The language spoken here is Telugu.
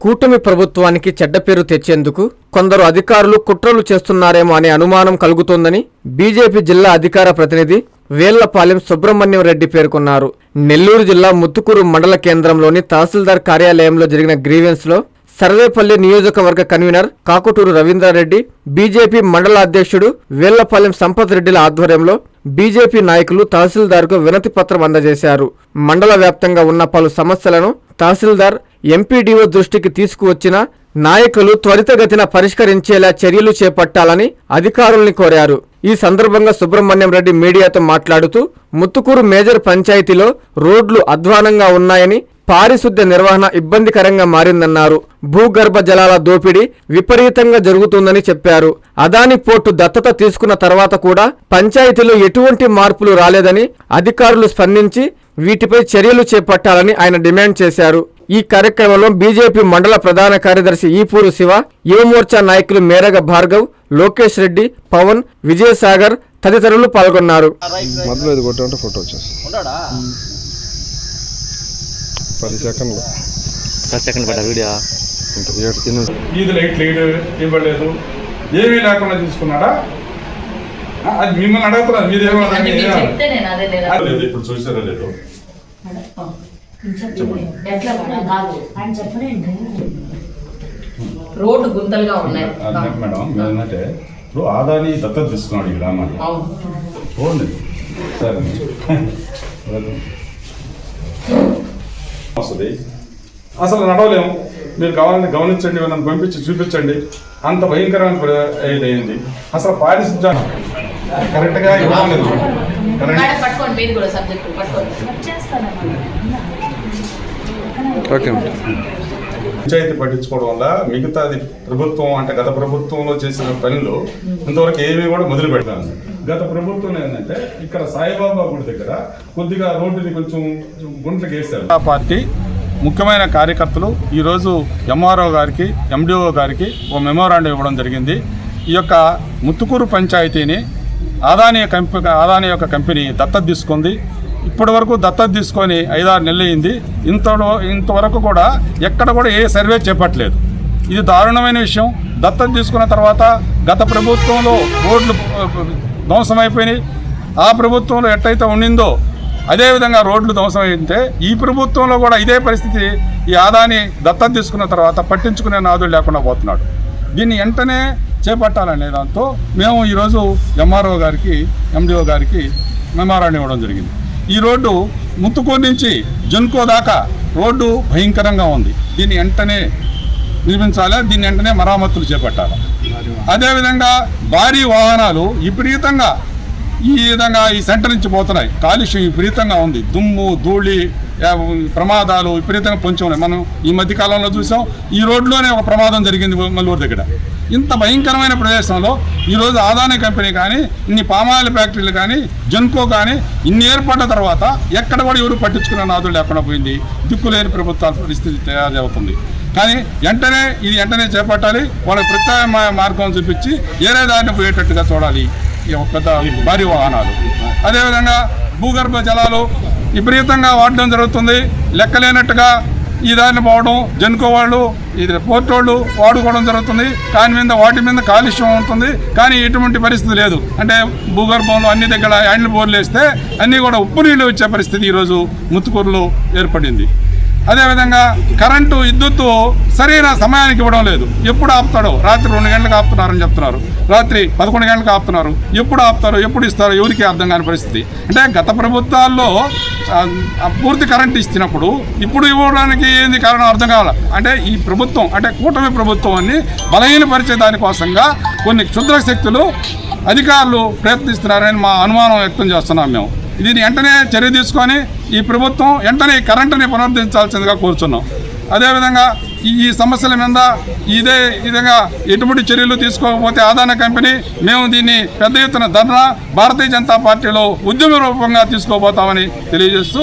కూటమి ప్రభుత్వానికి చెడ్డ పేరు తెచ్చేందుకు కొందరు అధికారులు కుట్రలు చేస్తున్నారేమో అనే అనుమానం కలుగుతోందని బీజేపీ జిల్లా అధికార ప్రతినిధి వేళ్ళపాలెం సుబ్రహ్మణ్యం రెడ్డి పేర్కొన్నారు. నెల్లూరు జిల్లా ముత్తుకూరు మండల కేంద్రంలోని తహసీల్దార్ కార్యాలయంలో జరిగిన గ్రీవెన్స్లో సర్వేపల్లి నియోజకవర్గ కన్వీనర్ కాకుటూరు రవీంద్రారెడ్డి బీజేపీ మండల అధ్యక్షుడు వేళ్ళపాలెం సంపత్ రెడ్డిల ఆధ్వర్యంలో బీజేపీ నాయకులు తహసీల్దార్కు వినతి పత్రం అందజేశారు. మండల వ్యాప్తంగా ఉన్న పలు సమస్యలను తహసీల్దార్ ఎంపీడీఓ దృష్టికి తీసుకువచ్చిన నాయకులు త్వరితగతిన పరిష్కరించేలా చర్యలు చేపట్టాలని అధికారుల్ని కోరారు. ఈ సందర్భంగా సుబ్రహ్మణ్యం రెడ్డి మీడియాతో మాట్లాడుతూ ముత్తుకూరు మేజర్ పంచాయతీలో రోడ్లు అధ్వానంగా ఉన్నాయని పారిశుద్ధ్య నిర్వహణ ఇబ్బందికరంగా మారిందన్నారు. భూగర్భ జలాల దోపిడీ విపరీతంగా జరుగుతుందని చెప్పారు. అదాని పోర్టు దత్తత తీసుకున్న తర్వాత కూడా పంచాయతీలో ఎటువంటి మార్పులు రాలేదని అధికారులు స్పందించి వీటిపై చర్యలు చేపట్టాలని ఆయన డిమాండ్ చేశారు. ఈ కార్యక్రమంలో బీజేపీ మండల ప్రధాన కార్యదర్శి ఈపూరు శివ యువమోర్చా నాయకులు మేరగ భార్గవ్ లోకేష్ రెడ్డి పవన్ విజయసాగర్ తదితరులు పాల్గొన్నారు మొదలు ఇది కొట్టామంటే ఫోటో వచ్చేస్తుంది పది సెకండ్లు. పది సెకండ్ పడ్డా వీడియో? వీధి లైట్ లేడు ఇవ్వలేదు. ఏమీ లేకుండా చూసుకున్నాడా? ఆ, అది మిమ్మల్ని అడుగుతున్నారు. మీరేమో ఇప్పుడు చూసారా లేదు? రోడ్డు గుంతలుగా ఉన్నాయి. మేడం ఏంటంటే ఇప్పుడు ఆదాని దత్తత తీసుకున్నాడు ఈ గ్రామాన్ని అవును. చూడండి సరే. వస్తుంది. అసలు నడవలేము మీరు కావాలని గమనించండి నన్ను పంపించి చూపించండి. అంత భయంకరమైన ఇదైంది అసలు పారిశుద్ధ్యం కరెక్ట్గా ఇవ్వడం లేదు. కరెక్ట్ మేడం పట్టుకోండి మీరు కూడా సబ్జెక్ట్ పట్టుకోండి. ఓకే. పంచాయతీ పట్టించుకోవడం వల్ల మిగతాది ప్రభుత్వం అంటే గత ప్రభుత్వంలో చేసిన పనులు ఇంతవరకు ఏమీ కూడా మొదలు పెట్టాను గత ప్రభుత్వం ఏంటంటే ఇక్కడ సాయిబాబా గుడి దగ్గర కొద్దిగా రోడ్డుని కొంచెం గుంటలు వేశారు ఆ పార్టీ ముఖ్యమైన కార్యకర్తలు ఈరోజు ఎంఆర్ఓ గారికి ఎండిఓ గారికి ఓ మెమోరాండం ఇవ్వడం జరిగింది. ఈ యొక్క ముత్తుకూరు పంచాయతీని ఆదాని కంపెనీ ఆదాని యొక్క కంపెనీ దత్తత తీసుకుంది. ఇప్పటి వరకు దత్తత తీసుకొని ఐదారు నెలలు అయింది. ఇంత ఇంతవరకు కూడా ఎక్కడ కూడా ఏ సర్వే చేపట్టలేదు. ఇది దారుణమైన విషయం. దత్తత తీసుకున్న తర్వాత గత ప్రభుత్వంలో రోడ్లు ధ్వంసమైపోయినాయి. ఆ ప్రభుత్వంలో ఎట్టయితే ఉండిందో అదేవిధంగా రోడ్లు ధ్వంసమైతే ఈ ప్రభుత్వంలో కూడా ఇదే పరిస్థితి ఈ ఆదాని దత్తత తీసుకున్న తర్వాత పట్టించుకునే నాదుడు లేకుండా పోతున్నాడు. దీన్ని వెంటనే చేపట్టాలనే దాంతో మేము ఈరోజు ఎంఆర్ఓ గారికి ఎండిఓ గారికి మెమోరాండం ఇవ్వడం జరిగింది. ఈ రోడ్డు ముత్తుకూరు నుంచి జున్కో దాకా రోడ్డు భయంకరంగా ఉంది. దీన్ని వెంటనే నిర్మించాలి? దీన్ని వెంటనే మరామతులు చేపట్టాలి? అదేవిధంగా భారీ వాహనాలు విపరీతంగా ఈ విధంగా ఈ సెంటర్ నుంచి పోతున్నాయి. కాలుష్యం విపరీతంగా ఉంది. దుమ్ము ధూళి ప్రమాదాలు విపరీతంగా పొంచి ఉన్నాయి. మనం ఈ మధ్య కాలంలో చూసాం ఈ రోడ్లోనే ఒక ప్రమాదం జరిగింది మల్లూరు దగ్గర. ఇంత భయంకరమైన ప్రదేశంలో ఈరోజు ఆదాని కంపెనీ కానీ ఇన్ని పామాయిల్ ఫ్యాక్టరీలు కానీ జన్కో కానీ ఇన్ని ఏర్పడ్డ తర్వాత ఎక్కడ కూడా ఎవరు పట్టించుకున్న నాదులు లేకుండా పోయింది. దిక్కులేని ప్రభుత్వాల పరిస్థితి తయారవుతుంది. కానీ వెంటనే ఇది వెంటనే చేపట్టాలి. వాళ్ళకి ప్రత్యామ్నాయ మార్గం చూపించి ఏరే దారిని పోయేటట్టుగా చూడాలి. ఈ పెద్ద భారీ వాహనాలు. అదేవిధంగా భూగర్భ జలాలు విపరీతంగా వాడడం జరుగుతుంది. లెక్కలేనట్టుగా ఈ దారిని పోవడం జనుకో వాళ్ళు ఇది పోర్ట్ వాళ్ళు వాడుకోవడం జరుగుతుంది. దాని మీద వాటి మీద కాలుష్యం ఉంటుంది. కానీ ఎటువంటి పరిస్థితి లేదు. అంటే భూగర్భంలో అన్ని దగ్గర హ్యాండిల్ బోర్లు వేస్తే అన్నీ కూడా ఉప్పు నీళ్ళు వచ్చే పరిస్థితి ఈరోజు ముత్తుకూరులో ఏర్పడింది. అదేవిధంగా కరెంటు విద్యుత్తు సరైన సమయానికి ఇవ్వడం లేదు. ఎప్పుడు ఆపుతాడో? రాత్రి రెండు గంటలకు ఆపుతున్నారని చెప్తున్నారు. రాత్రి పదకొండు గంటలకు ఆపుతున్నారు. ఎప్పుడు ఆపుతారో ఎప్పుడు ఇస్తారో ఎవరికి అర్థం కాని పరిస్థితి. అంటే గత ప్రభుత్వాల్లో పూర్తి కరెంట్ ఇచ్చినప్పుడు ఇప్పుడు ఇవ్వడానికి ఏంది కారణం అర్థం కావాలి? అంటే ఈ ప్రభుత్వం అంటే కూటమి ప్రభుత్వాన్ని బలహీనపరిచే దానికోసంగా కొన్ని క్షుద్ర శక్తులు అధికారులు ప్రయత్నిస్తున్నారని మా అనుమానం వ్యక్తం చేస్తున్నాం మేము. దీన్ని వెంటనే చర్య తీసుకొని ఈ ప్రభుత్వం వెంటనే కరెంటుని పునరుద్ధరించాల్సిందిగా కోరుతున్నాం అదేవిధంగా ఈ ఈ సమస్యల మీద ఇదే విధంగా ఎటువంటి చర్యలు తీసుకోకపోతే ఆదాన కంపెనీ మేము దీన్ని పెద్ద ఎత్తున ధర్నా భారతీయ జనతా పార్టీలో ఉద్యమ రూపంగా తీసుకోబోతామని తెలియజేస్తూ